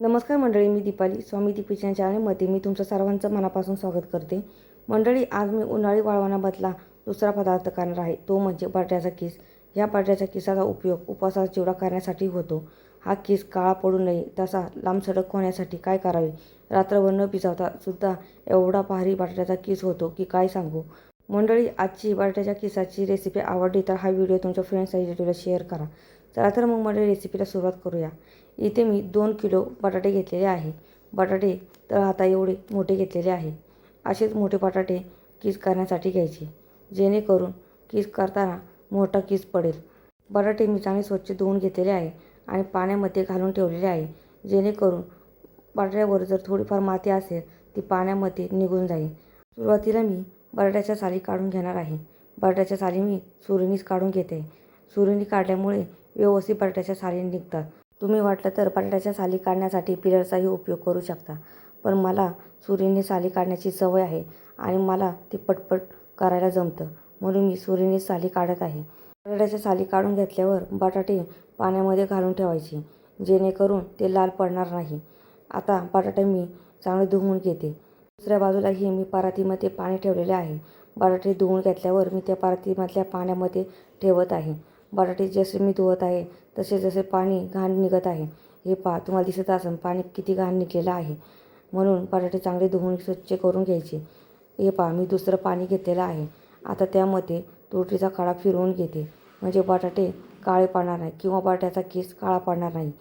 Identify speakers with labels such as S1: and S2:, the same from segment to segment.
S1: नमस्कार मंडळी मी दीपाली. स्वामी दीपीच्या चॅनलमध्ये मी तुमचं सर्वांचं मनापासून स्वागत करते. मंडळी आज मी उन्हाळी वाळवणामधला दुसरा पदार्थ करणार आहे. तो म्हणजे बटाट्याचा किस. या बटाट्याच्या किसाचा उपयोग उपवासाचा चिवडा करण्यासाठी होतो हा किस काळा पडू नये तसा लांबसडक होण्यासाठी काय करावे? रात्रभर न भिजवता सुद्धा एवढा भारी बटाट्याचा किस होतो की काय सांगू? मंडळी आजची बटाट्याच्या किसाची रेसिपी आवडली तर हा व्हिडिओ तुमच्या फ्रेंड्स रिलेटिव्हला शेअर करा. चला तर मग माझ्या रेसिपीला सुरुवात करूया. इथे मी दोन किलो बटाटे घेतलेले आहे. बटाटे तर आता एवढे मोठे घेतलेले आहे. असेच मोठे बटाटे किस करण्यासाठी घ्यायचे. जेणेकरून किस करताना मोठा किस पडेल. बटाटे मी चांगले स्वच्छ धुवून घेतलेले आहे आणि पाण्यामध्ये घालून ठेवलेले आहे. जेणेकरून बटाट्यावर जर थोडीफार माती असेल ती पाण्यामध्ये निघून जाईल. सुरुवातीला मी बटाट्याच्या साली काढून घेणार आहे. बटाट्याच्या साली मी सुरीनीच काढून घेते. सुरीनी काढल्यामुळे व्यवस्थित बटाट्याच्या साली निघतात. तुम्ही वाटलं तर बटाट्याच्या साली काढण्यासाठी पिलरचाही उपयोग करू शकता. पण मला सुरीने साली काढण्याची सवय आहे आणि मला ते पटपट करायला जमतं. म्हणून मी सुरीने साली काढत आहे. बटाट्याच्या साली काढून घेतल्यावर बटाटे पाण्यामध्ये घालून ठेवायची जेणेकरून ते लाल पडणार नाही. आता बटाटे मी चांगले धुवून घेते. दुसऱ्या बाजूलाही मी परातीमध्ये पाणी ठेवलेले आहे. बटाटे धुवून घेतल्यावर मी त्या परातीमधल्या पाण्यामध्ये ठेवत आहे. बटाटे जसे मी धुवत आहे तसे जसे पाणी घाण निघत आहे. हे पहा तुम्हाला दिसत असेल पाणी किती घाण निघलेलं आहे. म्हणून बटाटे चांगले धुवून स्वच्छ करून घ्यायचे. हे पहा मी दुसरं पाणी घेतलेलं आहे. आता त्यामध्ये तुरटीचा काळा फिरवून घेते. म्हणजे बटाटे काळे पाडणार नाही किंवा बटाट्याचा केस काळा पाडणार नाही.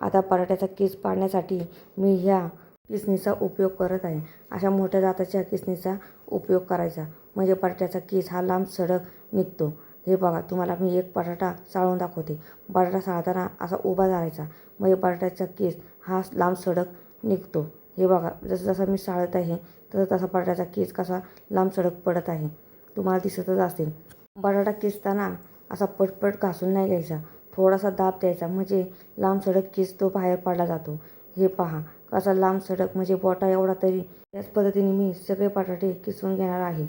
S1: आता बटाट्याचा केस पाडण्यासाठी मी ह्या किसणीचा उपयोग करत आहे. अशा मोठ्या जाताच्या किसणीचा उपयोग करायचा. म्हणजे बटाट्याचा केस हा लांब सडक निघतो. हे बघा तुम्हाला मी एक बटाटा चाळून दाखवते. बटाटा चाळताना असा उभा धरायचा. म्हणजे बटाट्याचा केस हा लांब सडक निघतो. हे बघा जसं जसं मी चाळत आहे तसं तसा बटाट्याचा केस कसा लांब सडक पडत आहे. तुम्हाला दिसतच असेल. बटाटा किसताना असा पटपट घासून नाही घ्यायचा. थोडासा दाब द्यायचा म्हणजे लांब सडक केस तो बाहेर पडला जातो. हे पहा कसा लांब सडक म्हणजे बोटा एवढा तरी. याच पद्धतीने मी सगळे बटाटे किसून घेणार आहे.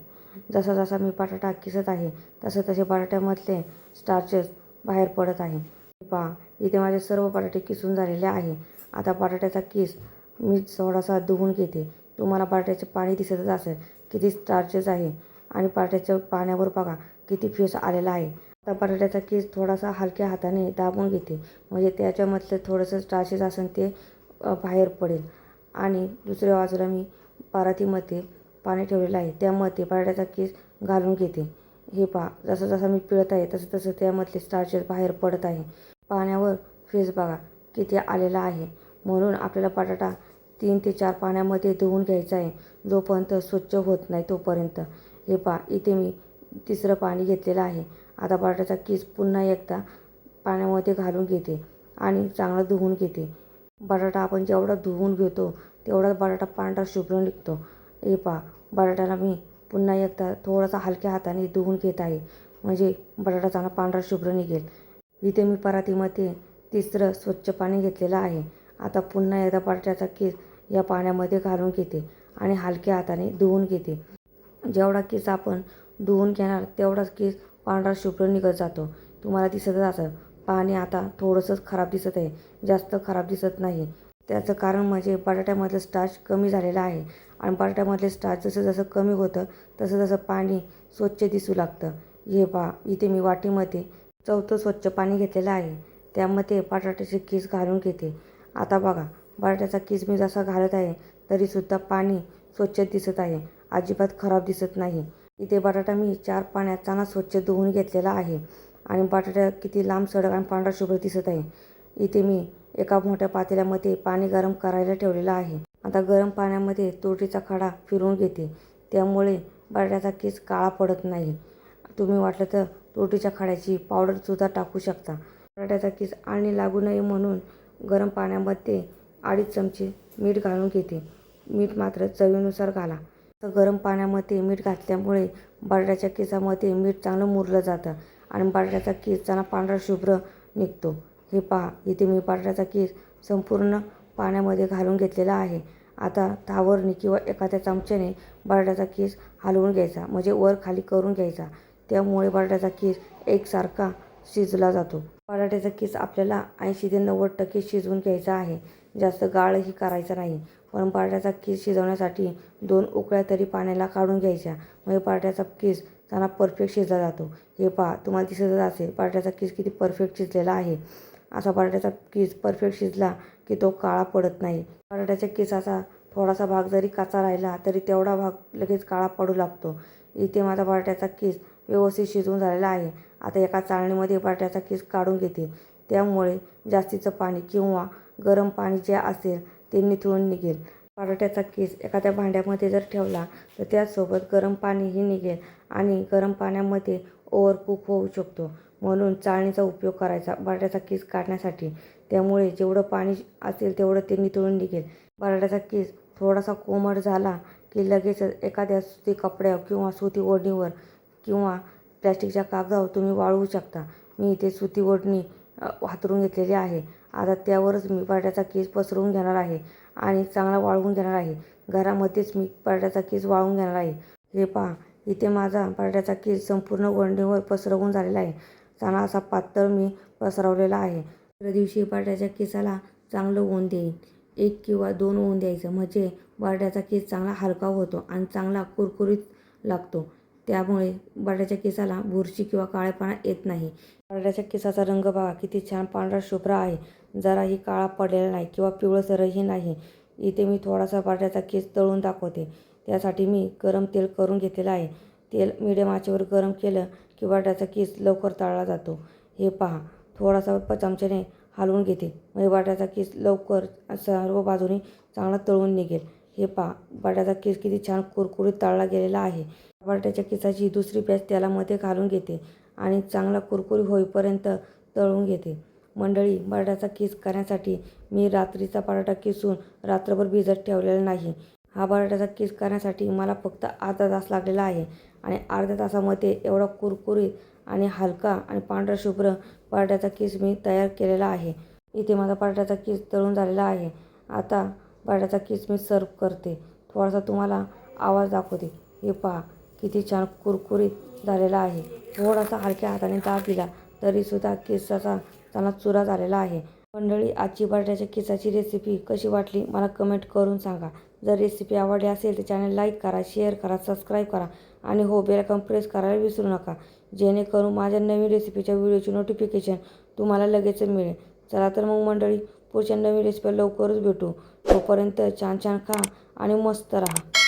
S1: जसा जसा मी बटाटा किसत आहे तसं तसे बटाट्यामधले स्टार्चेस बाहेर पडत आहे. पहा इथे माझे सर्व बटाटे किसून झालेले आहे. आता बटाट्याचा किस मी थोडासा धुवून घेते. तुम्हाला बटाट्याचे पाणी दिसतच असेल किती स्टार्चेस आहे आणि बटाट्याच्या पाण्यावर बघा किती फेस आलेला आहे. आता बटाट्याचा केस थोडासा हलक्या हाताने दाबून घेते. म्हणजे त्याच्यामधलं थोडंसं स्टार्चेस असेल ते बाहेर पडेल. आणि दुसऱ्या बाजूला मी परातीमध्ये पाणी ठेवलेलं आहे. त्यामध्ये बटाट्याचा केस घालून घेते. हे पहा जसं जसं मी पिळत आहे तसं तसं त्यामधले स्टार्चेस बाहेर पडत आहे. पाण्यावर फेस बघा किती आलेला आहे. म्हणून आपल्याला बटाटा तीन ते चार पाण्यामध्ये धुवून घ्यायचा आहे. जोपर्यंत स्वच्छ होत नाही तोपर्यंत. हे पहा इथे मी तिसरं पाणी घेतलेलं आहे. आता बटाट्याचा केस पुन्हा एकदा पाण्यामध्ये घालून घेते आणि चांगलं धुवून घेते. बटाटा आपण जेवढा धुवून घेतो तेवढाच बटाटा पांढरा शुभ्र निघतो. हे पहा बटाट्याला मी पुन्हा एकदा थोडासा हलक्या हाताने धुवून घेत आहे. म्हणजे बटाटा चांगला पांढरा शुभ्र निघेल. इथे मी परातीमध्ये तिसरं स्वच्छ पाणी घेतलेलं आहे. आता पुन्हा एकदा बटाट्याचा केस या पाण्यामध्ये घालून घेते आणि हलक्या हाताने धुवून घेते. जेवढा केस आपण धुवून घेणार तेवढाच केस पांढरा शुभ्र निघत जातो. तुम्हाला दिसतच असेल पाणी आता थोडंसंच खराब दिसत आहे. जास्त खराब दिसत नाही. त्याचं कारण म्हणजे बटाट्यामधलं स्टार्च कमी झालेलं आहे. आणि बटाट्यामधले स्टार्च जसं जसं कमी होतं तसं तसं पाणी स्वच्छ दिसू लागतं. हे पा इथे मी वाटीमध्ये चौथं स्वच्छ पाणी घेतलेलं आहे. त्यामध्ये बटाट्याचे केस घालून घेते. आता बघा बटाट्याचा केस मी जसा घालत आहे तरीसुद्धा पाणी स्वच्छ दिसत आहे. अजिबात खराब दिसत नाही. इथे बटाटा मी चार पाण्यात चांगला स्वच्छ धुवून घेतलेला आहे. आणि बटाटा किती लांब सडक आणि पांढरा शुभ्र दिसत आहे. इथे मी एका मोठ्या पातेल्यामध्ये पाणी गरम करायला ठेवलेलं आहे. आता गरम पाण्यामध्ये तुरटीचा खडा फिरवून घेते. त्यामुळे बटाट्याचा केस काळा पडत नाही. तुम्ही वाटलं तर तुरटीच्या खड्याची पावडरसुद्धा टाकू शकता. बटाट्याचा केस आणि लागू नये म्हणून गरम पाण्यामध्ये अडीच चमचे मीठ घालून घेते. मीठ मात्र चवीनुसार घाला. तर गरम पाण्यामध्ये मीठ घातल्यामुळे बटाट्याच्या केसामध्ये मीठ चांगलं मुरलं जातं आणि बटाट्याचा केस चांगला पांढरा शुभ्र निघतो. हे पहा इथे मी बटाट्याचा केस संपूर्ण पाण्यामध्ये घालून घेतलेला आहे. आता तावरने किंवा एखाद्या चमच्याने बटाट्याचा केस हलवून घ्यायचा म्हणजे वर खाली करून घ्यायचा. त्यामुळे बटाट्याचा केस एकसारखा शिजला जातो. बटाट्याचा केस आपल्याला ऐंशी ते नव्वद टक्के शिजवून घ्यायचा आहे. जास्त गाळही करायचा नाही. पण बटाट्याचा केस शिजवण्यासाठी दोन उकळ्या तरी पाण्याला काढून घ्यायच्या म्हणजे बटाट्याचा केस त्यांना परफेक्ट शिजला जातो. हे पहा तुम्हाला दिसत असेल बटाट्याचा केस किती परफेक्ट शिजलेला आहे. असा बटाट्याचा किस परफेक्ट शिजला की तो काळा पडत नाही. बटाट्याच्या किसाचा थोडासा भाग जरी काचा राहिला तरी तेवढा भाग लगेच काळा पडू लागतो. इथे माझा बटाट्याचा किस व्यवस्थित शिजवून झालेला आहे. आता एका चाळणीमध्ये बटाट्याचा किस काढून घेते. त्यामुळे जास्तीचं पाणी किंवा गरम पाणी जे असेल ते निथळून निघेल. बटाट्याचा केस एखाद्या भांड्यामध्ये जर ठेवला तर त्याचसोबत गरम पाणीही निघेल आणि गरम पाण्यामध्ये ओव्हरकुक होऊ शकतो. म्हणून चाळणीचा उपयोग करायचा. बटाट्याचा केस काढण्यासाठी. त्यामुळे जेवढं पाणी असेल तेवढं ते निथळून निघेल. बटाट्याचा केस थोडासा कोमट झाला की लगेचच एखाद्या सुती कपड्यावर किंवा सुती ओढणीवर किंवा प्लॅस्टिकच्या कागदावर तुम्ही वाळवू शकता. मी इथे सुती ओढणी हातरून घेतलेली आहे. आता त्यावरच मी बटाट्याचा केस पसरवून घेणार आहे आणि चांगला वाळवून घेणार आहे. घरामध्येच मी बटाट्याचा केस वाळवून घेणार आहे. हे पहा इथे माझा बटाट्याचा केस संपूर्ण गोंडीवर पसरवून झालेला आहे. चांगला असा पातळ मी पसरवलेला आहे. दुसऱ्या दिवशी बटाट्याच्या केसाला चांगलं ऊन देईन. एक किंवा दोन ऊन द्यायचं म्हणजे बारड्याचा केस चांगला हलका होतो आणि चांगला कुरकुरीत लागतो. त्यामुळे बटाट्याच्या केसाला बुरशी किंवा काळेपणा येत नाही. बारड्याच्या केसाचा रंग बघा किती छान पांढरा शुभ्र आहे. जराही काळा पडलेला नाही किंवा पिवळसरही नाही. इथे मी थोडासा बारड्याचा केस तळून दाखवते. त्यासाठी मी गरम तेल करून घेतलेलं आहे. तेल मिडियम आचेवर गरम केलं की बटाट्याचा केस लवकर तळला जातो. हे पहा थोडासा प चमच्याने हलवून घेते. म्हणजे बटाट्याचा केस लवकर सर्व बाजूनी चांगला तळून निघेल. हे पहा बटाट्याचा केस किती छान कुरकुरीत तळला गेलेला आहे. बटाट्याच्या केसाची दुसरी बॅच तेलामध्ये घालून घेते आणि चांगला कुरकुरी होईपर्यंत तळून घेते. मंडळी बटाट्याचा केस करण्यासाठी मी रात्रीचा बटाटा किसून रात्रभर भिजत ठेवलेला नाही. हा बटाट्याचा केस करण्यासाठी मला फक्त अर्धा तास लागलेला आहे. आणि अर्ध्या तासामध्ये एवढा कुरकुरीत आणि हलका आणि पांढरा शुभ्र बटाट्याचा केस मी तयार केलेला आहे. इथे माझा बटाट्याचा केस तळून झालेला आहे. आता बटाट्याचा केस मी सर्व करते. थोडासा तुम्हाला आवाज दाखवते. हे पहा किती छान कुरकुरीत झालेला आहे. थोडासा हलक्या हाताने दाब दिला तरीसुद्धा केसाचा त्यांना चुरा झालेला आहे. मंडळी आजची बटाट्याच्या केसाची रेसिपी कशी वाटली मला कमेंट करून सांगा. जर रेसिपी आवडली असेल तर चॅनल लाईक करा शेअर करा सबस्क्राईब करा आणि हो बेलकम प्रेस करायला विसरू नका. जेणेकरून माझ्या नवीन रेसिपीच्या व्हिडिओची नोटिफिकेशन तुम्हाला लगेच मिळेल. चला तर मग मंडळी पुढच्या नवीन रेसिपी लवकरच भेटू. तोपर्यंत छान छान खा आणि मस्त राहा.